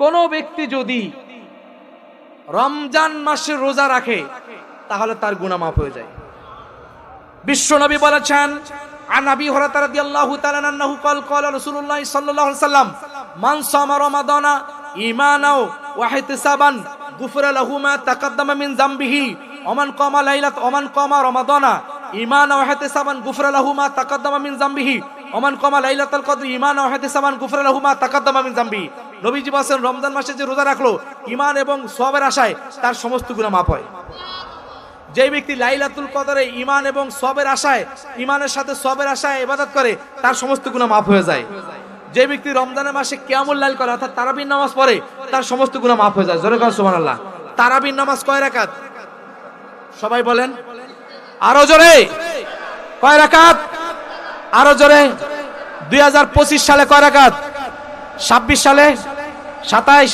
কোনো ব্যক্তি যদি রমজান মাসে রোজা রাখে তাহলে তার গুনাহ মাফ হয়ে যায় বিশ্বনবী বলেছেন عن ابي هريره رضي الله تعالى عنه قال قال رسول الله صلى الله عليه وسلم من صام رمضان ايمانا واحتسابا غفر له ما تقدم من ذنبه ومن قام ليله ومن قام رمضان ايمانا واحتسابا غفر له ما تقدم من ذنبه ومن قام ليله القدر ايمانا واحتسابا غفر له ما تقدم من ذنبه নবীজি বলেন রমজান মাসে যে রোজা রাখল ইমান এবং সবের আশায় তার সমস্ত গুনাহ মাফ হয়। যে ব্যক্তি লাইলাতুল কদরে ইমান এবং সবের আশায় ইমানের সাথে সবের আশায় ইবাদত করে, তার সমস্ত গুণা মাফ হয়ে যায়। যে ব্যক্তি রমজানের মাসে কিয়ামুল লাইল করে, অর্থাৎ তারাবির নামাজ পড়ে, তার সমস্ত গুণা মাফ হয়ে যায়। জোরে কাল সুবহানাল্লাহ। তারাবির নামাজ কয় রাকাত? সবাই বলেন। আরও জোরে। কয় রাকাত? আরও জোরে। দুই হাজার পঁচিশ সালে কয় রাকাত? ছাব্বিশ সালে? সাতাইশ।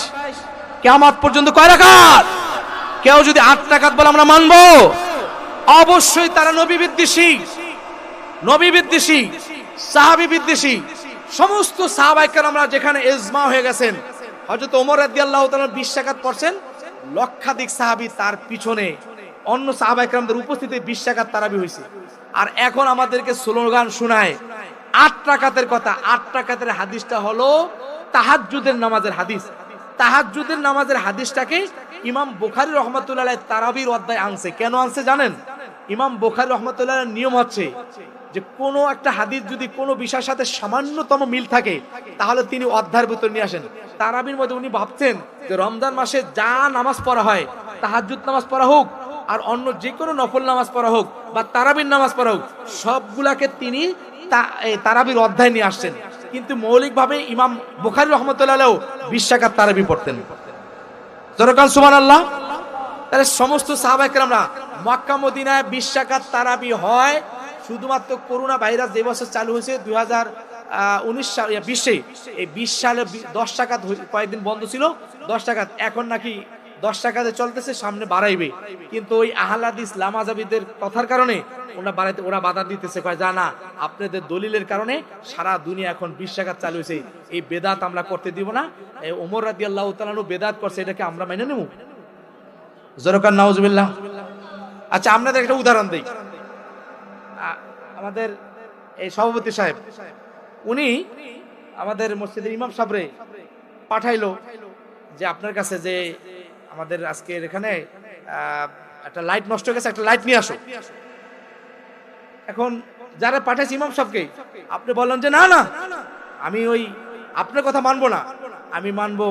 কেমন পর্যন্ত কয় রাকাত? কেউ যদি আট টাকাত বলে আমরা মানবো, অবশ্যই তারা নবী বিদ্বেষী। নবী বিদ্বেষী, সাহাবি বিদ্বেষী। সমস্ত সাহাবাইকার আমরা যেখানে এজমা হয়ে গেছেন, হযরত ওমর রাদিয়াল্লাহু তাআলা বিশ টাকাত পড়ছেন, লক্ষাধিক সাহাবী তার পিছনে। অন্য সাহাবাইকারদের উপস্থিতিতে বিশ টাকাত তারাবি হয়েছে আর এখন আমাদেরকে স্লোগান শোনায়, আট টাকাতের কথা, আট টাকাতের হাদিসটা হলো তাহাজ্জুদের নামাজের হাদিস। তাহাজ্জুদের নামাজের হাদিসটাকে ইমাম বুখারী রহমতুল্লাহ তারাবির অধ্যায় আনছে। কেন আনছে জানেন? ইমাম বুখারী রহমতুল্লাহ নিয়ম হচ্ছে যে কোনো একটা হাদিস যদি কোনো বিষয়ের সাথে সামান্যতম মিল থাকে, তাহলে তিনি অধ্যায়ের ভিতর নিয়ে আসেন। তারাবির মধ্যে উনি ভাবছেন যে রমজান মাসে যা নামাজ পড়া হয়, তাহাজ্জুদ নামাজ পড়া হোক, আর অন্য যে কোনো নফল নামাজ পড়া হোক বা তারাবির নামাজ পড়া হোক, সবগুলাকে তিনি তারাবির অধ্যায় নিয়ে আসছেন। কিন্তু মৌলিকভাবে ইমাম বুখারী রহমতুল্লাহ বিশ টাকার তারাবি পড়তেন। জরকান সুমান আল্লাহ তাহলে সমস্ত সাহাবাহিকরামরা মক্কা, মদিনায় বিশ টাকার তারাবি হয়। শুধুমাত্র করোনা ভাইরাস যে বছর চালু হয়েছে, দুই হাজার উনিশ সাল বিশে। এই বিশ সালে দশ টাকা কয়েকদিন বন্ধ ছিল, দশ টাকা। এখন নাকি দশ টাকাতে চলতেছে, সামনে বাড়াইবে। কিন্তু ওই আহলাদিস লামাজাবিদের কথার কারণে ওরা বাড়াইতে ওরা বাধা দিতেছে, কয় জানা আপনাদের দলিলের কারণে সারা দুনিয়া এখন বিশ টাকা চালু হয়েছে। এই বেদাত আমরা করতে দিব না। এই ওমর রাদি আল্লাহ তালানু বেদাত করছে, এটাকে আমরা মেনে নেব? জরকার, নাউজবিল্লাহ। আচ্ছা আপনাদের একটা উদাহরণ দিই। আমাদের এই সভাপতি সাহেব, উনি আমাদের মসজিদের ইমাম সাহেবরে পাঠাইলো যে আপনার কাছে যে আমাদের আজকের এখানে একটা লাইট নষ্ট হয়ে গেছে, একটা লাইট নিয়ে আসো। এখন যারা পাঠাইছে ইমাম সাহেবকে, আপনি বললেন যে না না, আমি ওই আপনার কথা মানবো না। আমি মানবো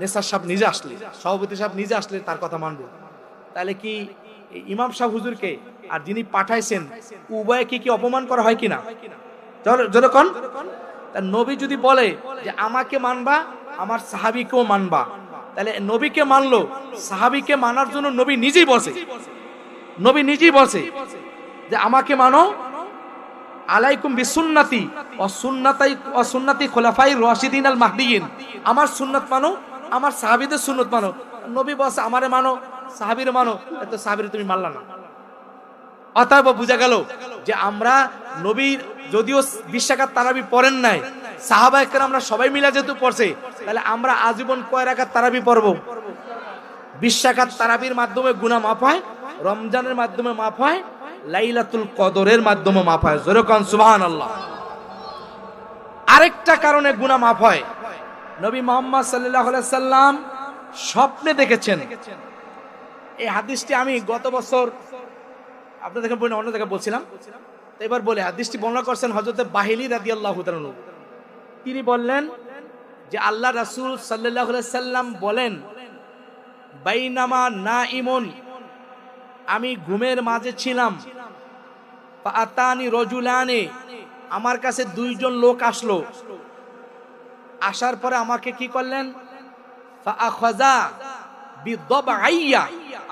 নেসার সাহেব নিজে আসলে, সভাপতি সাহেব নিজে আসলে তার কথা মানবো। তাহলে কি ইমাম সাহেব হুজুরকে আর যিনি পাঠাইছেন, উভয়ে কি কি অপমান করা হয় কিনা? যখন তার নবী যদি বলে যে আমাকে মানবা, আমার সাহাবিকেও মানবা। তাহলে নবীকে মানলো, সাহাবিকে মানার জন্য নবী নিজেই বসে নবী নিজেই বসে যে, আমাকে মানো, আলাইকুম বিসুন্নাতি অসুন্নাতাই অসুন্নাতি খোলাফাই রশিদিন আল মাহদিয়িন। আমার সুন্নাত মানো, আমার সাহাবীদের সুন্নত মানো। নবী বসে আমারে মানো, সাহাবীরে মানো। তো সাহাবীরে তুমি মানলা না। অতএব বোঝা গেল যে, আমরা নবীর, যদিও বিশ্বাকাত তারাবি পড়েন নাই সাহাবা আমরা সবাই মিলা যেহেতু পড়ছে, তাহলে আমরা আজীবন কয় রাখাত তারাবি পড়ব? বিশ্বাকাত তারাবির মাধ্যমে গুনাহ মাফ হয়, রমজানের মাধ্যমে মাফ হয়, লাইলাতুল কদরের মাধ্যমে মাফ হয়। জোরকান সুবহান আল্লাহ আরেকটা কারণে গুনাহ মাফ হয়, নবী মোহাম্মদ আলাইহি সাল্লাম স্বপ্নে দেখেছেন। এই হাদিসটি আমি গত বছর আপনাদের অন্য জায়গায় বলছিলাম। এবার বলে, হাদিসটি বর্ণনা করছেন হজরত বাহিলি রাদি আল্লাহ তিনি বললেন যে আল্লাহ রাসূল আলাইহি সাল্লাম বলেন, বাইনামা না ইমন আমি ঘুমের মাঝে ছিলাম। রজুলানে, আমার কাছে দুইজন লোক আসলো। আসার পরে আমাকে কি করলেন?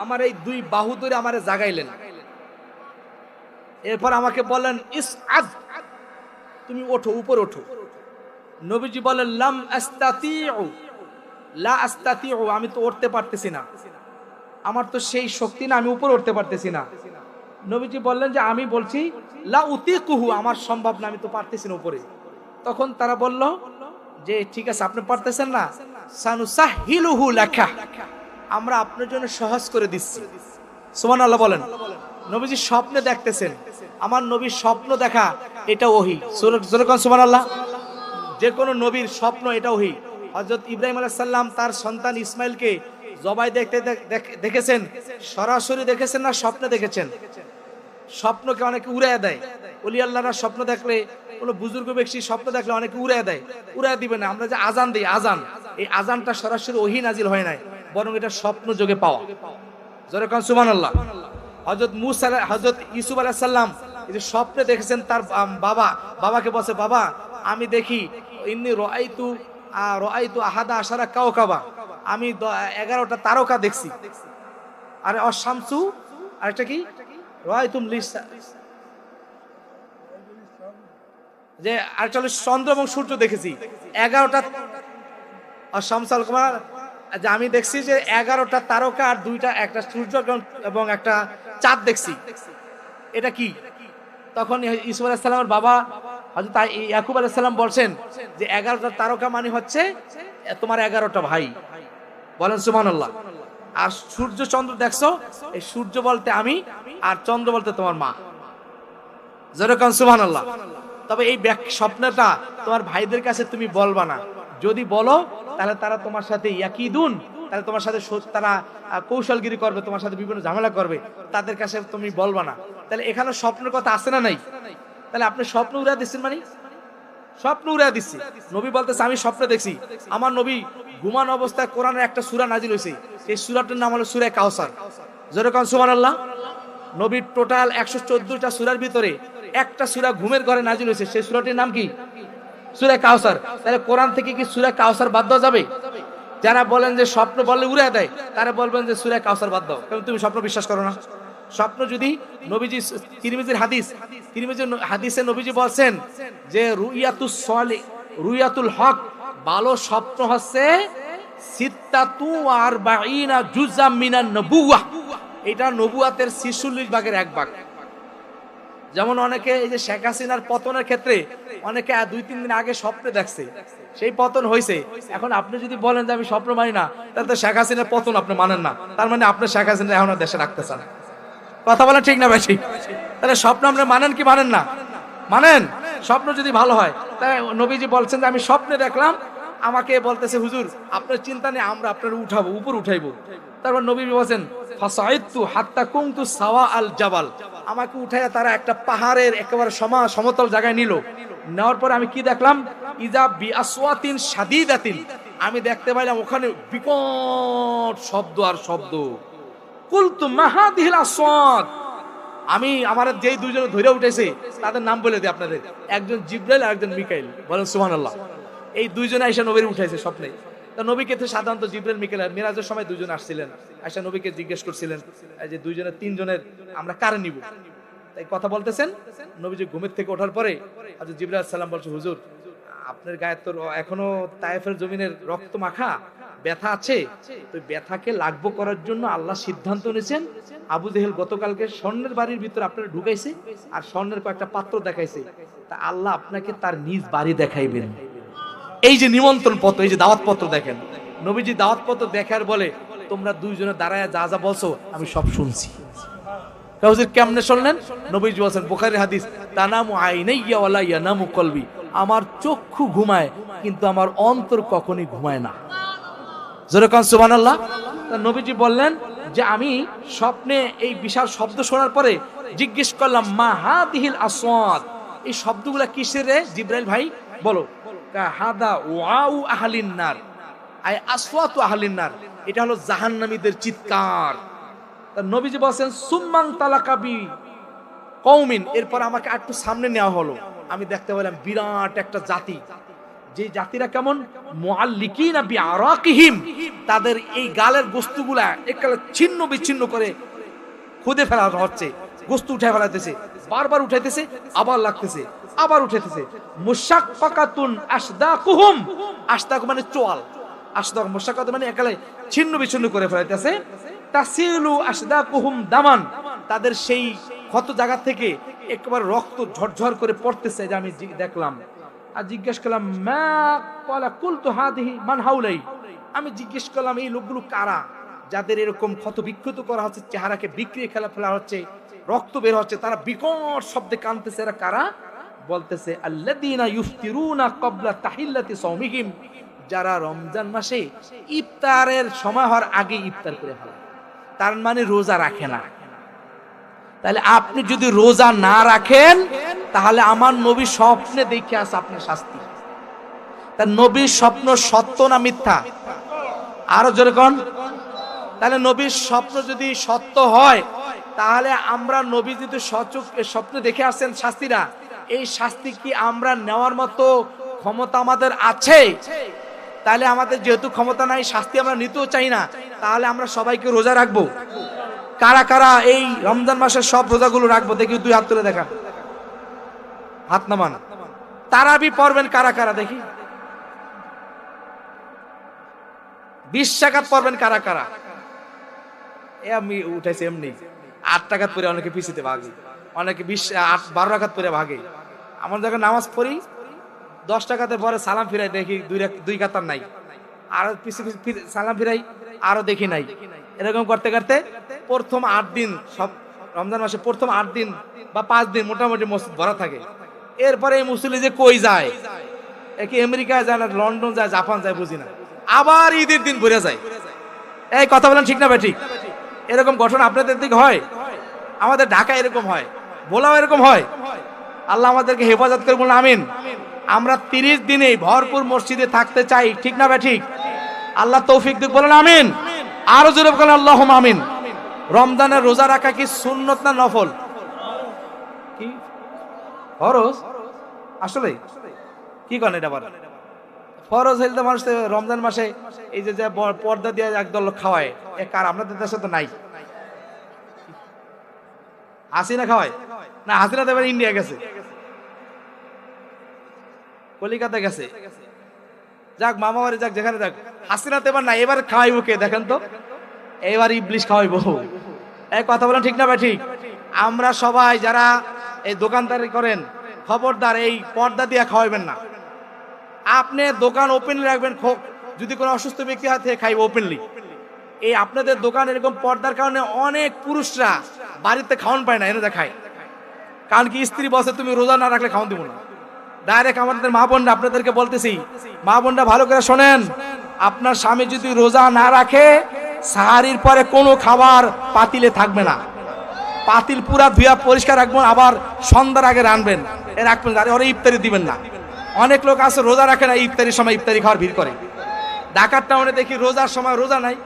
আমার এই দুই বাহু ধরে আমারে জাগাইলেন। এরপর আমাকে বললেন ইস আজ তুমি ওঠো, উপর ওঠো। নবীজি বলেন, লাম লা আস্তাতিউ, আমি তো উঠতে পারতেছি না। আমার তো সেই শক্তি না, আমি উপর উঠতে পারতেছি না। নবীজি বললেন যে, আমি বলছি, লা উতিকুহু, আমার সম্ভব না, আমি তো পারতেছি না উপরে। তখন তারা বলল, যে, ঠিক আছে, আপনি পারতেছেন না। সানুসাহিলুহু লাকা আমরা আপনার জন্য সহজ করে দিচ্ছি। সুমান সুবহানাল্লাহ বলেন। নবীজি স্বপ্নে দেখতেছেন। আমার নবীর স্বপ্ন দেখা, এটা ওহি। সুরকান সুবহানাল্লাহ? যে কোনো নবীর স্বপ্ন এটা ওহি হযরত ইব্রাহিম আলাইহিস সালাম তার সন্তান ইসমাইলকে জবাই দেখতে দেখ- দেখ- দেখেছেন? সরাসরি দেখেছেন না স্বপ্নে দেখেছেন? স্বপ্নকে অনেকে উড়াইয়া দেয়। অলি আল্লাহরা স্বপ্ন দেখলে, কোনো বুজুর্গ ব্যক্তি স্বপ্ন দেখলে অনেকে উড়াইয়া দেয়। উড়াইয়া দিবে না, আমরা যে আজান দিই আজান এই আজানটা সরাসরি ওহি নাজিল হয় নাই, বরং এটা স্বপ্ন যোগে পাওয়া। জোরে কান সুমান আল্লাহ হজরত মুসা হজরত ইসুফ আলাহ সাল্লাম যে স্বপ্নে দেখেছেন তার বাবা, বাবাকে বসে বাবা, আমি দেখি ইন্নি রআইতু রআইতু আহাদা আশারা কাও কাবা আমি এগারোটা তারকা দেখছি। আরে, অশামসু, আরেকটা কি? রআইতুম লিসা, যে আরেকটা হলো চন্দ্র এবং সূর্য দেখেছি। এগারোটা আর শামসাল কুমার, যে আমি দেখছি যে এগারোটা তারকা আর দুইটা, একটা সূর্য এবং- একটা চাঁদ দেখছি। এটা কি? তখন ইসুফ আলাইসাল্লামের বাবা হয়তো ইয়াকুব আলাইসাল্লাম বলছেন যে এগারোটা তারকা মানে হচ্ছে, তোমার এগারোটা ভাই। বলেন সুমান আর সূর্য চন্দ্র দেখছ? এই সূর্য বলতে আমি আর চন্দ্র বলতে তোমার মা। যেরকম সুমান তবে এই স্বপ্নটা তোমার ভাইদের কাছে তুমি বলবা না। যদি বলো, তাহলে তারা তোমার সাথে ইয়াকিদুন তাহলে তোমার সাথে তারা কৌশলগিরি করবে, তোমার সাথে বিভিন্ন ঝামেলা করবে, তাদের কাছে তুমি বলবা না। তাহলে এখানে স্বপ্নের কথা আছে না নাই? তাহলে আপনি স্বপ্ন উড়া দিচ্ছেন মানে? স্বপ্ন উড়া দিচ্ছি। নবী বলতেছে, আমি স্বপ্নে দেখছি। আমার নবী ঘুমান অবস্থায় কোরআনের একটা সূরা নাজিল হয়েছে। সেই সূরাটার নাম হলো সূরা কাউসার যেরকম সুমান আল্লাহ নবীর টোটাল একশো চোদ্দটা সুরার ভিতরে একটা সুরা ঘুমের ঘরে নাজিল হয়েছে। সেই সুরাটির নাম কি? সুরা কাউসার তাহলে কোরআন থেকে কি সুরা কাউসার বাদ দেওয়া যাবে? যারা বলেন যে স্বপ্ন বললে উড়ে দেয়, তারা বলবেন যে সুরা কাউসার বাদ দাও। কারণ তুমি স্বপ্ন বিশ্বাস করো না? স্বপ্ন যদি নবীজি তিরমিজির হাদিস, তিরমিজির হাদিসে নবীজি বলছেন যে রুইয়াতুস সলে, রুইয়াতুল হক, ভালো স্বপ্ন হচ্ছে সিত্তাতু আর বাইনা জুজাম মিনান নবুয়া এটা নবুয়াতের ছিচল্লিশ ভাগের এক ভাগ। যেমন অনেকে এই যে শেখ হাসিনার পতনের ক্ষেত্রে অনেকে দুই, তিন দিন আগে স্বপ্নে দেখছে, সেই পতন হয়েছে এখন আপনি যদি বলেন যে আমি স্বপ্ন মানি না, তাহলে তো শেখ হাসিনার পতন আপনি মানেন না। তার মানে আপনি শেখ হাসিনা এখন দেশে রাখতে চান। কথা বলেন ঠিক না বেশি। তাহলে স্বপ্ন আপনি মানেন কি মানেন না? মানেন? স্বপ্ন যদি ভালো হয় তাহলে নবীজি বলছেন যে, আমি স্বপ্নে দেখলাম, আমাকে বলতেছে, হুজুর, আপনার চিন্তা নেই, আমরা আপনার উঠাবো, উপর উঠাইবো। তারপর নবী বলছেন, ফাসাইতু হাত্তা কুমতু সাওয়া আল জাবাল। আমাকে উঠাইয়া তারা একটা পাহাড়ের একেবারে সমা, সমতল জায়গায় নিল। নেওয়ার পরে আমি কি দেখলাম? ইজা বি আসওয়াতিন শাদীদাতিন। আমি দেখতে পাইলাম, ওখানে বিকট শব্দ আর শব্দ। কুলতু মাহাদিহিল আসওয়াত আমি আমার যেই দুইজন ধরে উঠেছে, তাদের নাম বলে দিই আপনাদের। একজন জিব্রাইল আর একজন মিকাইল। বলেন সুবহানাল্লাহ। এই দুইজনে আইসা নবীর উঠাইছে স্বপ্নে। তা নবীকে তো সাধারণত জিব্রাইল, মিকাইল আর মিরাজের সময় দুজন আসছিলেন। আইসা নবীকে জিজ্ঞেস করছিলেন যে দুইজনের তিনজনের, আমরা কারে নিব? তাই কথা বলতেছেন। নবীজি ঘুমের থেকে ওঠার পরে আজ জিব্রাইল সাল্লাম বলছে, হুজুর, আপনার গায়ে তো এখনও তায়েফের জমিনের রক্ত মাখা। ব্যথা আছে, তো ব্যথাকে লাগবো করার জন্য আল্লাহ সিদ্ধান্ত নিয়েছেন। আবু জেহেল গতকালকে স্বর্ণের বাড়ির ভিতরে আপনার ঢুকাইছে আর স্বর্ণের কয়েকটা পাত্র দেখাইছে। তা আল্লাহ আপনাকে তার নিজ বাড়ি দেখাইবেন। এই যে নিমন্ত্রণ পত্র, এই যে দাওয়াত পত্র দেখেন। নবীজি দাওয়াত পত্র দেখার বলে তোমরা দুইজনে দাঁড়ায় যা যা বলছো, আমি সব শুনছি। কেমনে শুনলেন? নবীজি বলছেন বুখারী হাদিস, তানামু আইনাইয়া ওয়ালা ইয়ানামু কলবি। আমার চক্ষু ঘুমায়, কিন্তু আমার অন্তর কখনই ঘুমায় না। যেরকম সুবহানাল্লাহ। তা নবীজি বললেন যে আমি স্বপ্নে এই বিশাল শব্দ শোনার পরে জিজ্ঞেস করলাম, মা হাদিহিল আসওয়াত এই শব্দগুলা কিসের রে? জিব্রাইল ভাই, বলো। কা হাদা ওয়াউ আহলিন নার। আই আসওয়াতু আহলিন নার। এটা হলো জাহান্নামীদের চিৎকার। তা নবীজি বলছেন, সুম্মান তালাকাবি কৌমিন এরপর আমাকে একটু সামনে নেওয়া হলো। আমি দেখতে পেলাম বিরাট একটা জাতি। যে জাতিরা কেমন? বিআরাকিহিম। তাদের এই গালের বস্তুগুলা এককালে ছিন্ন বিচ্ছিন্ন করে খুদে ফেলা হচ্ছে বস্তু উঠে ফেলাতেছে বারবার উঠাইতেছে, আবার লাগতেছে, আবার উঠাইতেছে। মুশাক্কাকাতুন আসদাকুহুম। আসদাক মানে চোয়াল। আসদাক মুশাক্কাত মানে একালে ছিন্ন বিচ্ছিন্ন করে ফেলাইতেছে। তাসিলু আসদাকুহুম দামান। তাদের সেই ক্ষত জায়গা থেকে একবার রক্ত ঝরঝর করে পড়তেছে যে আমি দেখলাম। আর জিজ্ঞেস করলাম, মা কলা কুল তো হাদিহি মান হাউলাই? আমি জিজ্ঞেস করলাম, এই লোকগুলো কারা? যাদের এরকম ক্ষত বিক্ষত করা হচ্ছে, চেহারাকে বিক্রিয়ে খেলা ফেলা হচ্ছে, রক্ত বের হচ্ছে, তারা বিকট শব্দে কানতেছে এরা কারা? বলতেছে আল্লাদিনা ইফতিরুনা ক্বাবলা তাহিল্লাতি সাওমিহিম। যারা রমজান মাসে ইফতারের সময় হওয়ার আগে ইফতার করে ফেলে। তার মানে রোজা রাখে না। তাহলে আপনি যদি রোজা না রাখেন তাহলে আমার নবী স্বপ্নে দেখে আসে আপনার শাস্তি। তার নবীর স্বপ্ন সত্য না মিথ্যা? আরও যেরকম তাহলে নবীর স্বপ্ন যদি সত্য হয়, তাহলে আমরা নবী যদি সচক স্বপ্ন দেখে আসছেন শাস্তিরা এই শাস্তি কি আমরা নেওয়ার মতো ক্ষমতা আমাদের আছে? তাহলে আমাদের যেহেতু ক্ষমতা নাই, শাস্তি আমরা নিতেও চাই না, তাহলে আমরা সবাইকে রোজা রাখব। কারা কারা এই রমজান মাসের সব রোজাগুলো রাখব? দেখি দুই হাত তুলে দেখা হাত নামান। তারাবি পড়বেন কারা কারা দেখি? বিশ টাকাত পড়বেন কারা কারা? এ আমি উঠাইছি এমনি। আট টাকাত পরে অনেকে পিছিতে ভাগে। অনেকে বিশ, আট, বারো টাকাত পরে ভাগে। আমার যখন নামাজ পড়ি, দশ টাকাতে পরে সালাম ফিরাই দেখি দুই দুই কাতার নাই। আরও পিছু পিছু সালাম ফিরাই, আরও দেখি নাই। এরকম করতে করতে প্রথম আট দিন সব রমজান মাসে প্রথম আট দিন বা পাঁচ দিন মোটামুটি মসজিদ ভরা থাকে। এরপরে এই মুসলি যে কই যায়? একে আমেরিকায় যায় না লন্ডন যায়, জাপান যায় বুঝি না। আবার ঈদের দিন ঘুরে যায়। এই কথা বলেন ঠিক না ভাই, ঠিক? এরকম ঘটনা আপনাদের দিকে হয়? আমাদের ঢাকা এরকম হয় বলাও এরকম হয়। আল্লাহ আমাদেরকে হেফাজত করে বলুন, আমিন। আমরা তিরিশ দিনে ভরপুর মসজিদে থাকতে চাই, ঠিক না ভাই, ঠিক? আল্লাহ তৌফিক দিক, বলেন, আমিন। আরও জোরে বলেন আল্লাহ আমিন। রমজানের রোজা রাখা কি সুন্নত না নফল? কি? ফরজ? আসলে কি এটা ফরজ হইলে মানুষ রমজান মাসে এই যে পর্দা দিয়ে একদল খাওয়ায়। দেশে তো নাই। হাসিনা খাওয়ায়? না, হাসিনা তো এবার ইন্ডিয়া গেছে। কলিকাতা গেছে। যাক, মামা বাড়ি যাক, যেখানে যাক। হাসিনা তো এবার না এবার খাওয়াইবো কে? দেখেন তো। এবার ইবলিশ খাওয়াইবো। এই কথা বলেন ঠিক না ভাই, ঠিক? আমরা সবাই যারা এই দোকানদারি করেন, খবরদার, এই পর্দা দিয়ে খাওয়াইবেন না। আপনি দোকান ওপেনলি রাখবেন যদি কোনো অসুস্থ ব্যক্তি হাতে খাইবে ওপেনলি এই আপনাদের দোকান এরকম পর্দার কারণে অনেক পুরুষরা বাড়িতে খাওয়ান পায় না, এনে দেখায়। কারণ কি, স্ত্রী বসে তুমি রোজা না রাখলে খাওয়ান দিব না। ডাইরেক্ট আমাদের মা বোনরা আপনাদেরকে বলতেছি, মা বোনরা ভালো করে শোনেন, আপনার স্বামী যদি রোজা না রাখে, সাহারির পরে কোনো খাবার পাতিলে থাকবে না। পাতিল পুরা ধুয়া পরিষ্কার রাখবেন, আবার সন্ধ্যার আগে রানবেন। এ রাখবেন আরে ওরা ইফতারি দিবেন না। অনেক লোক আছে, রোজা রাখে না, ইফতারির সময় ইফতারি খাওয়ার ভিড় করে। ঢাকার টাউনে দেখি রোজার সময় রোজা নাই,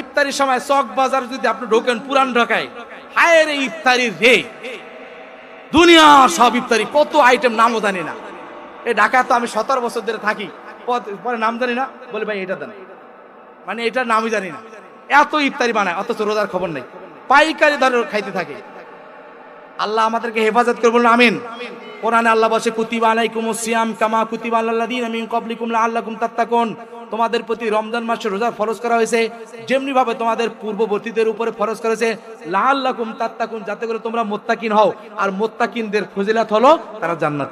ইফতারির সময় চক বাজার যদি আপনি ঢোকেন, পুরান ঢাকায়, হায় রে ইফতারি রে। দুনিয়া সব ইফতারি, কত আইটেম নামও জানি না। এই ঢাকা তো আমি সতেরো বছর ধরে থাকি পরে নাম জানি না, বলে ভাই এটা দেন। মানে এটার নামই জানি না। এত ইফতারি বানায়, অথচ রোজার খবর নেই। পাইকারি ধরে খাইতে থাকে। আল্লাহ আমাদেরকে হেফাজত করে বলুন আমিন। কোরআনে আল্লাহ বসে কুতিবা আলাইকুম সিয়াম কামা কুতিবা আল্লাযীনা মিন ক্বাবলিকুম লাআল্লাকুম তাত্তাকুন। তোমাদের প্রতি রমজান মাসে রোজা ফরজ করা হয়েছে যেমনি ভাবে তোমাদের পূর্ববর্তীদের উপরে ফরজ করেছে লাআল্লাকুম তাত্তাকুন যাতে করে তোমরা মোত্তাকিন হও। আর মোত্তাকিনদের ফজিলাত হলো তারা জান্নাত।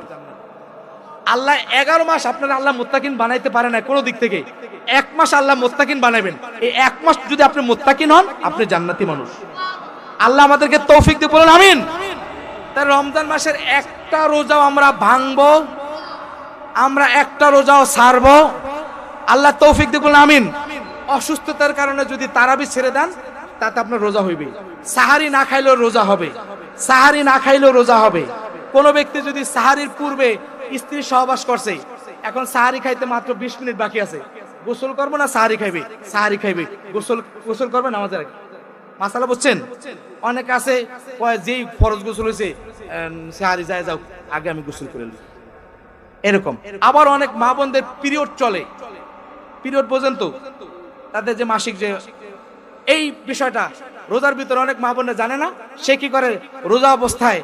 আল্লাহ এগারো মাস আপনারা আল্লাহ মোত্তাকিন বানাইতে পারে না কোনো দিক থেকে। এক মাস আল্লাহ মোত্তাকিন বানাবেন এই এক মাস যদি আপনি মোত্তাকিন হন, আপনি জান্নাতি মানুষ। আল্লাহ আমাদেরকে তৌফিক দিয়ে বলুন, আমিন। তাই রমজান মাসের একটা রোজাও আমরা ভাঙবো, আমরা একটা রোজাও ছাড়বো আল্লাহ তৌফিক দিয়ে বলুন, আমিন। অসুস্থতার কারণে যদি তারাবি ছেড়ে দেন, তাতে আপনার রোজা হইবে। সাহারি না খাইলেও রোজা হবে। সাহারি না খাইলেও রোজা হবে। কোন ব্যক্তি যদি সাহারির পূর্বে স্ত্রী সহবাস করছে। এখন সাহারি খাইতে মাত্র বিশ মিনিট বাকি আছে। গোসল করব না সাহারি খাইবে? সাহারি খাইবে। গোসল গোসল করবে নামাজের আগে? মাসালা বুঝছেন? অনেক আছে যেই ফরজ গোসল হয়েছে সাহারি যায় যাও, আগে আমি গোসল করে। এরকম। আবার অনেক মা বোনদের পিরিয়ড চলে। পিরিয়ড পর্যন্ত তাদের যে মাসিক যে এই বিষয়টা, রোজার ভিতরে অনেক মা বোনরা জানে না, সে কি করে? রোজা অবস্থায়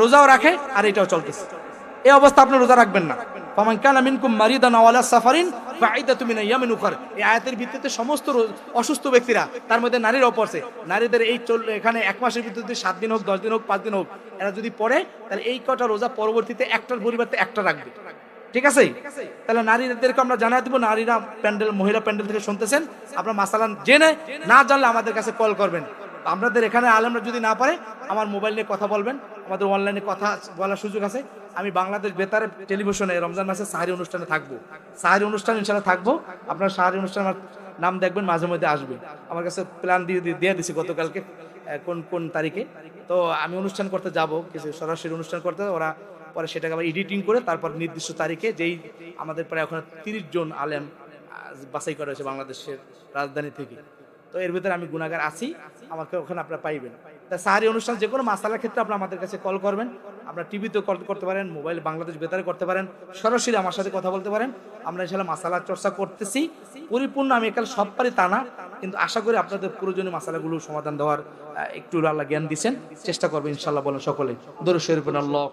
রোজাও রাখে আর এটাও চলতেছে। এই অবস্থা আপনি রোজা রাখবেন না। ফামান কানা মিনকুম মারিদান আও আলা সাফারিন, ফাইদাতু মিন আইয়ামিন উখর এই আয়াতের ভিত্তিতে সমস্ত অসুস্থ ব্যক্তিরা, তার মধ্যে নারীরাও পড়ছে নারীদের এই চল, এখানে এক মাসের যদি সাত দিন হোক, দশ দিন হোক, পাঁচ দিন হোক, এরা যদি পড়ে, তাহলে এই কটা রোজা পরবর্তীতে একটার পরিবর্তে একটা রাখবে। ঠিক আছে? তাহলে নারীদেরকে আমরা জানাই দিব, নারীরা প্যান্ডেল, মহিলা প্যান্ডেল থেকে শুনতেছেন। আপনার মাসালান জেনে না জানলে আমাদের কাছে কল করবেন। আপনাদের এখানে আলেমরা যদি না পারে, আমার মোবাইল নিয়ে কথা বলবেন। আমাদের অনলাইনে কথা বলার সুযোগ আছে। আমি বাংলাদেশ বেতারে টেলিভিশনে রমজান মাসে সাহারি অনুষ্ঠানে থাকব। সাহারি অনুষ্ঠান ইনশাল্লাহ থাকব। আপনার সাহারি অনুষ্ঠান আমার নাম দেখবেন, মাঝে মধ্যে আসবে। আমার কাছে প্ল্যান দিয়ে দিয়ে- দিছি গতকালকে কোন কোন তারিখে। তো আমি অনুষ্ঠান করতে যাব, কিছু সরাসরি অনুষ্ঠান করতে, ওরা পরে সেটাকে আবার এডিটিং করে তারপর নির্দিষ্ট তারিখে যেই আমাদের প্রায় ওখানে তিরিশ জন আলেম বাছাই করা হয়েছে বাংলাদেশের রাজধানী থেকে। তো এর ভিতরে আমি গুণাগার আছি, আমাকে ওখানে আপনারা পাইবেন। তা সাহারি অনুষ্ঠান যে কোনো মাসালার ক্ষেত্রে আপনি আমাদের কাছে কল করবেন। আপনার টিভিতেও কল করতে পারেন মোবাইল বাংলাদেশ বেতারে করতে পারেন, সরাসরি আমার সাথে কথা বলতে পারেন। আমরা ইনশাল্লাহ মাসালার চর্চা করতেছি। পরিপূর্ণ আমি একাল সব পারি তা না, কিন্তু আশা করি আপনাদের প্রয়োজনীয় মাসালাগুলো সমাধান দেওয়ার একটু আল্লাহ জ্ঞান দিচ্ছেন। চেষ্টা করবেন ইনশাল্লাহ বলেন সকলে। দরু শরীফ আল্লাহ